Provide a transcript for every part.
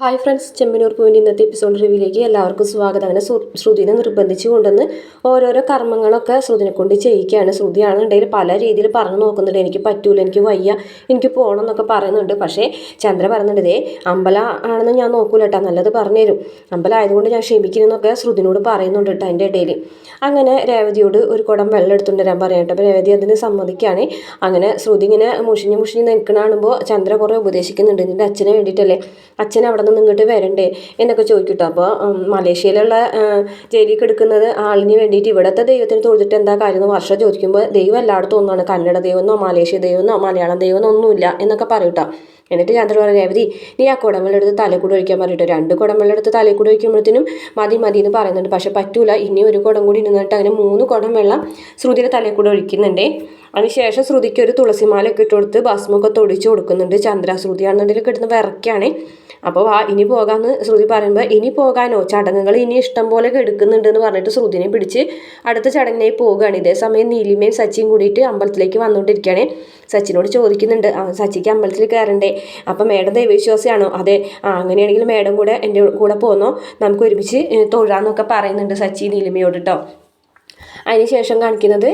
Hi friends Chemmanur point ഇന്നത്തെ episode റിവ്യൂയിലേക്ക് എല്ലാവർക്കും സ്വാഗതം. അങ്ങനെ ശ്രുതിനെ നിർബന്ധിച്ച് കൊണ്ടുവന്ന് ഓരോരോ കർമ്മങ്ങളൊക്കെ ശ്രുതിനെ കൊണ്ട് ചെയ്യിക്കുകയാണ്. ശ്രുതിയാണെന്നുണ്ടെങ്കിൽ പല രീതിയിൽ പറഞ്ഞു നോക്കുന്നുണ്ട്. എനിക്ക് പറ്റൂല എനിക്ക് വയ്യ എനിക്ക് പോകണം എന്നൊക്കെ പറയുന്നുണ്ട്. പക്ഷേ ചന്ദ്ര പറയുന്നുണ്ട് ഇതേ അമ്പല ആണെന്ന് ഞാൻ നോക്കൂല കേട്ടോ നല്ലത് പറഞ്ഞുതരും. അമ്പല ആയതുകൊണ്ട് ഞാൻ ക്ഷമിക്കുന്നൊക്കെ ശ്രുതിനോട് പറയുന്നുണ്ട് കേട്ടോ അതിന്റെ ഇടയിൽ. അങ്ങനെ രേവതിയോട് ഒരു കുടം വെള്ളം എടുത്തുകൊണ്ട് വരാൻ പറയാം കേട്ടോ അപ്പോൾ രേവതി അതിന് സമ്മതിക്കുകയാണ്. അങ്ങനെ ശ്രുതി ഇങ്ങനെ മുഷിഞ്ഞ് മുഷിഞ്ഞ് നിൽക്കണ കാണുമ്പോൾ ചന്ദ്ര കുറേ ഉപദേശിക്കുന്നുണ്ട്. നിന്റെ അച്ഛനെ വേണ്ടിയിട്ടല്ലേ അച്ഛൻ അവിടെ നിന്ന് ഇങ്ങോട്ട് വരണ്ടേ എന്നൊക്കെ ചോദിക്കട്ടോ. അപ്പോൾ മലേഷ്യയിലുള്ള ജയിലിൽ കിടക്കുന്നത് ആളിന് വേണ്ടിയിട്ട് ഇവിടുത്തെ ദൈവത്തിന് തൊഴുതിട്ട് എന്താ കാര്യം എന്ന് വർഷം ചോദിക്കുമ്പോൾ ദൈവം എല്ലായിടത്തും ഒന്നാണ് കന്നഡ ദൈവമെന്നോ മലേഷ്യ ദൈവമെന്നോ മലയാളം ദൈവമെന്നോ ഒന്നുമില്ല എന്നൊക്കെ പറയൂട്ടോ. എന്നിട്ട് ചന്ദ്രൻ പറഞ്ഞു രേവതി നീ ആ കുടമ്പലെടുത്ത് തലയിൽ കൂടെ ഒഴിക്കാൻ പറഞ്ഞിട്ട്. രണ്ട് കുടമ്പലെടുത്ത് തലയിൽ കൂടെ ഒഴിക്കുമ്പോഴത്തേനും മതി മതി എന്ന് പറയുന്നുണ്ട്. പക്ഷേ പറ്റൂല. ഇനി ഒരു കുടം കൂടി ഇരുന്നിട്ട് അങ്ങനെ മൂന്ന് കുടം വെള്ളം ശ്രുതിയുടെ തലയിൽ കൂടെ ഒഴിക്കുന്നുണ്ടേ. അതിനുശേഷം ശ്രുതിക്ക് ഒരു തുളസിമാല ഒക്കെ ഇട്ട് കൊടുത്ത് ഭസ്മൊക്കെ തൊടിച്ച് കൊടുക്കുന്നുണ്ട്. ചന്ദ്രാശ്രുതിയാണെന്നുണ്ടെങ്കിൽ കിട്ടുന്ന വിറക്കാണ് അപ്പോൾ ആ ഇനി പോകാമെന്ന് ശ്രുതി പറയുമ്പോൾ ഇനി പോകാനോ? ചടങ്ങുകൾ ഇനി ഇഷ്ടം പോലെ എടുക്കുന്നുണ്ട് എന്ന് പറഞ്ഞിട്ട് ശ്രുതിനെ പിടിച്ച് അടുത്ത ചടങ്ങിനായി പോവുകയാണ്. ഇതേ സമയം നീലിമയും സച്ചിയും കൂടിയിട്ട് അമ്പലത്തിലേക്ക് വന്നുകൊണ്ടിരിക്കുകയാണ്. സച്ചിനോട് ചോദിക്കുന്നുണ്ട് ആ സച്ചിക്ക് അമ്പലത്തിൽ കയറണ്ടേ? അപ്പം മേഡം ദൈവവിശ്വാസിയാണോ? അതെ ആ അങ്ങനെയാണെങ്കിൽ മേഡം കൂടെ എന്റെ കൂടെ പോന്നോ? നമുക്ക് ഒരുമിച്ച് തൊഴാന്നൊക്കെ പറയുന്നുണ്ട് സച്ചി നീലിമയോട് കേട്ടോ അതിനുശേഷം കാണിക്കുന്നത്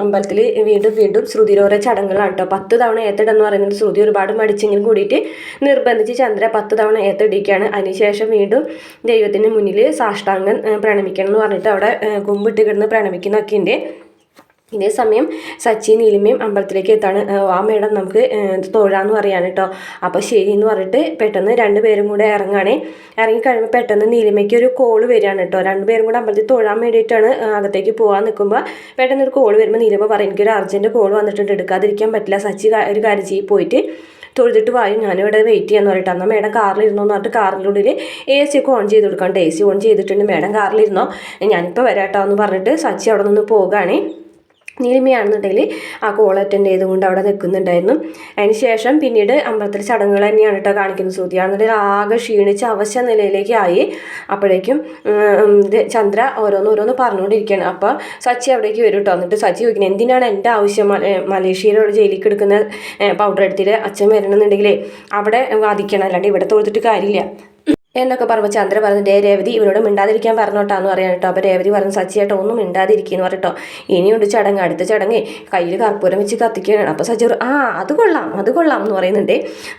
അമ്പലത്തിൽ വീണ്ടും വീണ്ടും ശ്രുതിരോര ചടങ്ങുകളാണ് കേട്ടോ പത്ത് തവണ ഏത്തടെന്ന് പറയുന്നത് ശ്രുതി ഒരുപാട് മടിച്ചെങ്കിലും കൂടിയിട്ട് നിർബന്ധിച്ച് ചന്ദ്ര പത്ത് തവണ ഏത്തടിക്കുകയാണ്. അതിനുശേഷം വീണ്ടും ദൈവത്തിന് മുന്നിൽ സാഷ്ടാംഗം പ്രണമിക്കണം എന്ന് പറഞ്ഞിട്ട് അവിടെ കുമ്പിട്ട് കിടന്ന് പ്രണമിക്കുന്നൊക്കെ ഉണ്ട് ഇതേ സമയം സച്ചിൻ നീലിമയും അമ്പലത്തിലേക്ക് എത്താണ് ആ മേഡം നമുക്ക് തൊഴാന്ന് പറയാണ് കേട്ടോ അപ്പോൾ ശരി എന്ന് പറഞ്ഞിട്ട് പെട്ടെന്ന് രണ്ടുപേരും കൂടെ ഇറങ്ങാണേ. ഇറങ്ങിക്കഴിയുമ്പോൾ പെട്ടെന്ന് നീലിമയ്ക്ക് ഒരു കോൾ വരികയാണ് കേട്ടോ രണ്ടുപേരും കൂടെ അമ്പലത്തിൽ തൊഴാൻ വേണ്ടിയിട്ടാണ് അകത്തേക്ക് പോകാൻ നിൽക്കുമ്പോൾ പെട്ടെന്ന് ഒരു കോൾ വരുമ്പോൾ നീലിമ പറയും എനിക്കൊരു അർജന്റ് കോൾ വന്നിട്ടുണ്ട് എടുക്കാതിരിക്കാൻ പറ്റില്ല. സച്ചി ഒരു കാര്യം ചെയ്ത് പോയിട്ട് തൊഴുതിട്ട് വായും ഞാനിവിടെ വെയിറ്റ് ചെയ്യാന്ന് പറഞ്ഞിട്ട് അന്ന് മേഡം കാറിലിരുന്നോ എന്ന് പറഞ്ഞിട്ട് കാറിനുള്ളിൽ എ സി ഒക്കെ ഓൺ ചെയ്ത് കൊടുക്കാണ്ട് എ സി ഓൺ ചെയ്തിട്ടുണ്ട് മേഡം കാറിലിരുന്നോ. ഞാനിപ്പോൾ വരാട്ടോ എന്ന് പറഞ്ഞിട്ട് സച്ചി അവിടെ നിന്ന് പോകുകയാണേ നീലിമയാണെന്നുണ്ടെങ്കിൽ ആ കോൾ അറ്റൻഡ് ചെയ്തുകൊണ്ട് അവിടെ നിൽക്കുന്നുണ്ടായിരുന്നു. അതിന് ശേഷം പിന്നീട് അമ്പലത്തിൽ ചടങ്ങുകൾ തന്നെയാണ് കേട്ടോ കാണിക്കുന്നത് ശ്രുതിയാണെന്നുണ്ടെങ്കിൽ ആകെ ക്ഷീണിച്ച് അവശ നിലയിലേക്ക് ആയി. അപ്പോഴേക്കും ചന്ദ്ര ഓരോന്ന് ഓരോന്ന് പറഞ്ഞുകൊണ്ടിരിക്കുകയാണ്. അപ്പോൾ സച്ചി അവിടേക്ക് വരും കേട്ടോ. എന്നിട്ട് സച്ചി ചോദിക്കുന്നത് എന്തിനാണ് എന്റെ ആവശ്യം? മലേഷ്യയിലുള്ള ജയിലിൽ എടുക്കുന്ന പൗഡർ എടുത്തിട്ട് അച്ഛൻ വരണമെന്നുണ്ടെങ്കിൽ അവിടെ വാദിക്കണം. അല്ലാണ്ട് ഇവിടെ തോന്നിട്ട് കാര്യമില്ല. എന്നൊക്കെ പറയുമ്പോൾ ചന്ദ്ര പറഞ്ഞു ഡേ രേവതി ഇവരോട് മിണ്ടാതിരിക്കാൻ പറഞ്ഞോട്ടാന്ന് പറയാൻ കേട്ടോ. അപ്പോൾ രേവതി പറഞ്ഞു സച്ചിയേട്ടോ ഒന്നും മിണ്ടാതിരിക്കുന്നു പറഞ്ഞിട്ടോ ഇനിയുണ്ട് ചടങ്ങ് അടുത്ത ചടങ്ങ്. കയ്യിൽ കർപ്പൂരം വെച്ച് കത്തിക്കുകയാണ് അപ്പോൾ സച്ചി ആ അത് കൊള്ളാം അത് കൊള്ളാം എന്ന് പറയുന്നുണ്ട്.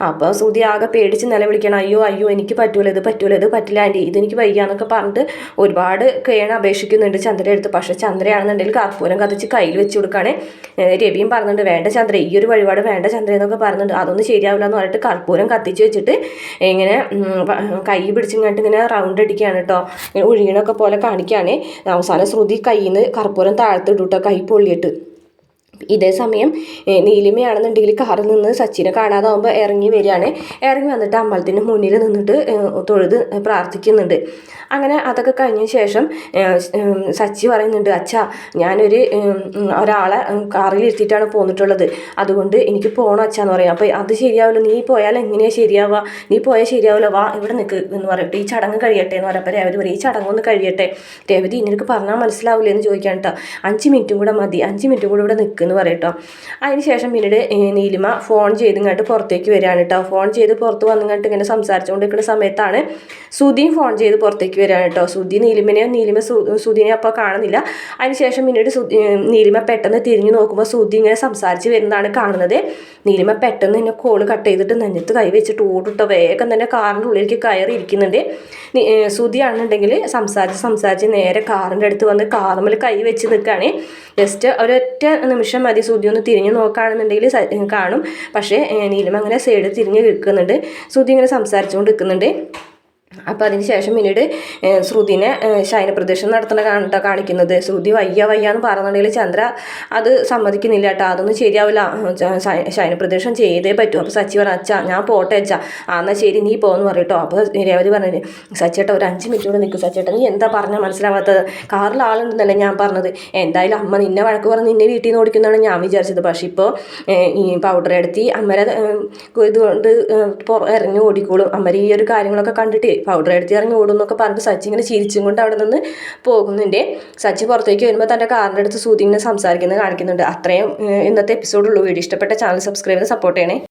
അപ്പോൾ സുതി ആകെ പേടിച്ച് നിലവിളിക്കണം അയ്യോ അയ്യോ എനിക്ക് പറ്റൂല ഇത് പറ്റൂല ഇത് പറ്റില്ല ആന്റി ഇതെനിക്ക് വയ്യ എന്നൊക്കെ പറഞ്ഞിട്ട് ഒരുപാട് കേണ അപേക്ഷിക്കുന്നുണ്ട് ചന്ദ്ര എടുത്ത് പക്ഷേ ചന്ദ്രയാണെന്നുണ്ടെങ്കിൽ കർപ്പൂരം കത്തിച്ച് കയ്യിൽ വെച്ച് കൊടുക്കുകയാണ് രവിയും പറഞ്ഞിട്ടുണ്ട് വേണ്ട ചന്ദ്ര ഈ ഒരു വഴിപാട് വേണ്ട ചന്ദ്ര എന്നൊക്കെ പറയുന്നുണ്ട് അതൊന്നും ശരിയാവില്ല എന്ന് പറഞ്ഞിട്ട് കർപ്പൂരം കത്തിച്ച് വെച്ചിട്ട് ഇങ്ങനെ കൈ പിടിച്ചിങ്ങോട്ട് ഇങ്ങനെ റൗണ്ട് അടിക്കുകയാണ് കേട്ടോ ഒഴിയണൊക്കെ പോലെ കാണിക്കുകയാണ് അവസാനം ശ്രുതി കയ്യിൽ നിന്ന് കർപ്പൂരം താഴ്ത്തിട്ടു കേട്ടോ കൈ പൊള്ളിയിട്ട്. ഇതേ സമയം നീലിമയാണെന്നുണ്ടെങ്കിൽ കാറിൽ നിന്ന് സച്ചിനെ കാണാതാവുമ്പോൾ ഇറങ്ങി വരികയാണ്. ഇറങ്ങി വന്നിട്ട് അമ്പലത്തിന്റെ മുന്നിൽ നിന്നിട്ട് തൊഴുത് പ്രാർത്ഥിക്കുന്നുണ്ട്. അങ്ങനെ അതൊക്കെ കഴിഞ്ഞ ശേഷം സച്ചി പറയുന്നുണ്ട് അച്ഛാ ഞാനൊരു ഒരാളെ കാറിൽ ഇരുത്തിയിട്ടാണ് പോന്നിട്ടുള്ളത്. അതുകൊണ്ട് എനിക്ക് പോകണം അച്ഛാന്ന് പറയാം. അപ്പോൾ അത് ശരിയാവില്ല. നീ പോയാൽ എങ്ങനെയാണ് ശരിയാവുക? നീ പോയാൽ ശരിയാവില്ല. വാ ഇവിടെ നിൽക്ക് എന്ന് പറയട്ടെ ഈ ചടങ്ങ് കഴിയട്ടെ എന്ന് പറയാം രേവതി പറയും ഈ ചടങ്ങൊന്ന് കഴിയട്ടെ. രേവതി നിനക്ക് പറഞ്ഞാൽ മനസ്സിലാവില്ല എന്ന് ചോദിക്കാൻ കേട്ടോ അഞ്ച് മിനിറ്റും കൂടെ മതി. അഞ്ച് മിനിറ്റും കൂടെ ഇവിടെ നിൽക്കുന്നു പറയട്ടോ അതിന് ശേഷം പിന്നീട് നീലിമ ഫോൺ ചെയ്ത് ഇങ്ങോട്ട് പുറത്തേക്ക് വരികയാണ് കേട്ടോ. ഫോൺ ചെയ്ത് പുറത്ത് വന്നിങ്ങോട്ട് ഇങ്ങനെ സംസാരിച്ചുകൊണ്ടിരിക്കുന്ന സമയത്താണ് സുധിയും ഫോൺ ചെയ്ത് പുറത്തേക്ക് വരികയാണ് കേട്ടോ. സുധി നീലിമനെയോ നീലിമ സുധീനെ അപ്പോൾ കാണുന്നില്ല. അതിന് ശേഷം പിന്നീട് നീലിമ പെട്ടെന്ന് തിരിഞ്ഞു നോക്കുമ്പോൾ സുധി ഇങ്ങനെ സംസാരിച്ച് വരുന്നതാണ് കാണുന്നത്. നീലിമ പെട്ടെന്ന് എന്നെ കോൾ കട്ട് ചെയ്തിട്ട് നെഞ്ഞത്ത് കൈ വെച്ചിട്ട് ഓടിട്ടോ. വേഗം തന്നെ കാറിന്റെ ഉള്ളിലേക്ക് കയറി ഇരിക്കുന്നുണ്ട് സുധിയാണെന്നുണ്ടെങ്കിൽ സംസാരിച്ച് സംസാരിച്ച് നേരെ കാറിന്റെ അടുത്ത് വന്ന് കാറുമ്മൽ കൈ വെച്ച് നിൽക്കുകയാണ് ജസ്റ്റ് ഒരൊറ്റ നിമിഷം മതി സുതി ഒന്ന് തിരിഞ്ഞു നോക്കുകയാണെന്നുണ്ടെങ്കിൽ കാണും. പക്ഷേ നീലം അങ്ങനെ സൈഡ് തിരിഞ്ഞ് നിൽക്കുന്നുണ്ട്. സുതി ഇങ്ങനെ സംസാരിച്ചുകൊണ്ട് നിൽക്കുന്നുണ്ട്. അപ്പോൾ അതിന് ശേഷം പിന്നീട് ശ്രുതിനെ ശയനപ്രദർശനം നടത്തുന്ന കാണട്ടോ കാണിക്കുന്നത്. ശ്രുതി വയ്യ വയ്യ എന്ന് പറഞ്ഞിട്ടുണ്ടെങ്കിൽ ചന്ദ്ര അത് സമ്മതിക്കുന്നില്ല കേട്ടോ അതൊന്നും ശരിയാവില്ല. ശയനപ്രദർശനം ചെയ്തേ പറ്റൂ. അപ്പോൾ സച്ചി പറഞ്ഞു അച്ഛാ ഞാൻ പോട്ടെ അച്ഛാ. ആ എന്നാൽ ശരി നീ പോകുന്നു പറയട്ടോ അപ്പോൾ രേവതി പറഞ്ഞു സച്ചേട്ട ഒരു അഞ്ച് മിനിറ്റ് കൂടെ നിൽക്കും സച്ചേട്ട. നീ എന്താ പറഞ്ഞാൽ മനസ്സിലാവാത്തത്? കാറിൽ ആളുണ്ടെന്നല്ലേ ഞാൻ പറഞ്ഞത്. എന്തായാലും അമ്മ നിന്നെ വഴക്ക് പറഞ്ഞ് നിന്നെ വീട്ടിൽ നിന്ന് ഓടിക്കുന്നതാണ് ഞാൻ വിചാരിച്ചത്. പക്ഷേ ഇപ്പോൾ ഈ പൗഡർ എടുത്തി അമ്മരെ ഇതുകൊണ്ട് ഇറങ്ങി ഓടിക്കോളും. അമ്മര് ഈ ഒരു കാര്യങ്ങളൊക്കെ കണ്ടിട്ട് പൗഡർ എടുത്ത് ഇറങ്ങി ഓടും എന്നൊക്കെ പറഞ്ഞിട്ട് സച്ചി ഇങ്ങനെ ചിരിച്ചും കൊണ്ട് അവിടെ നിന്ന് പോകുന്നുണ്ട്. സച്ചി പുറത്തേക്ക് വരുമ്പോൾ തന്റെ കാറിന്റെ അടുത്ത് സൂതി ഇങ്ങനെ സംസാരിക്കുന്നത് കാണിക്കുന്നുണ്ട്. അത്രയും ഇന്നത്തെ എപ്പിസോഡുള്ളൂ വീഡിയോ ഇഷ്ടപ്പെട്ട ചാനൽ സബ്സ്ക്രൈബ് ചെയ്ത് സപ്പോർട്ട് ചെയ്യണേ.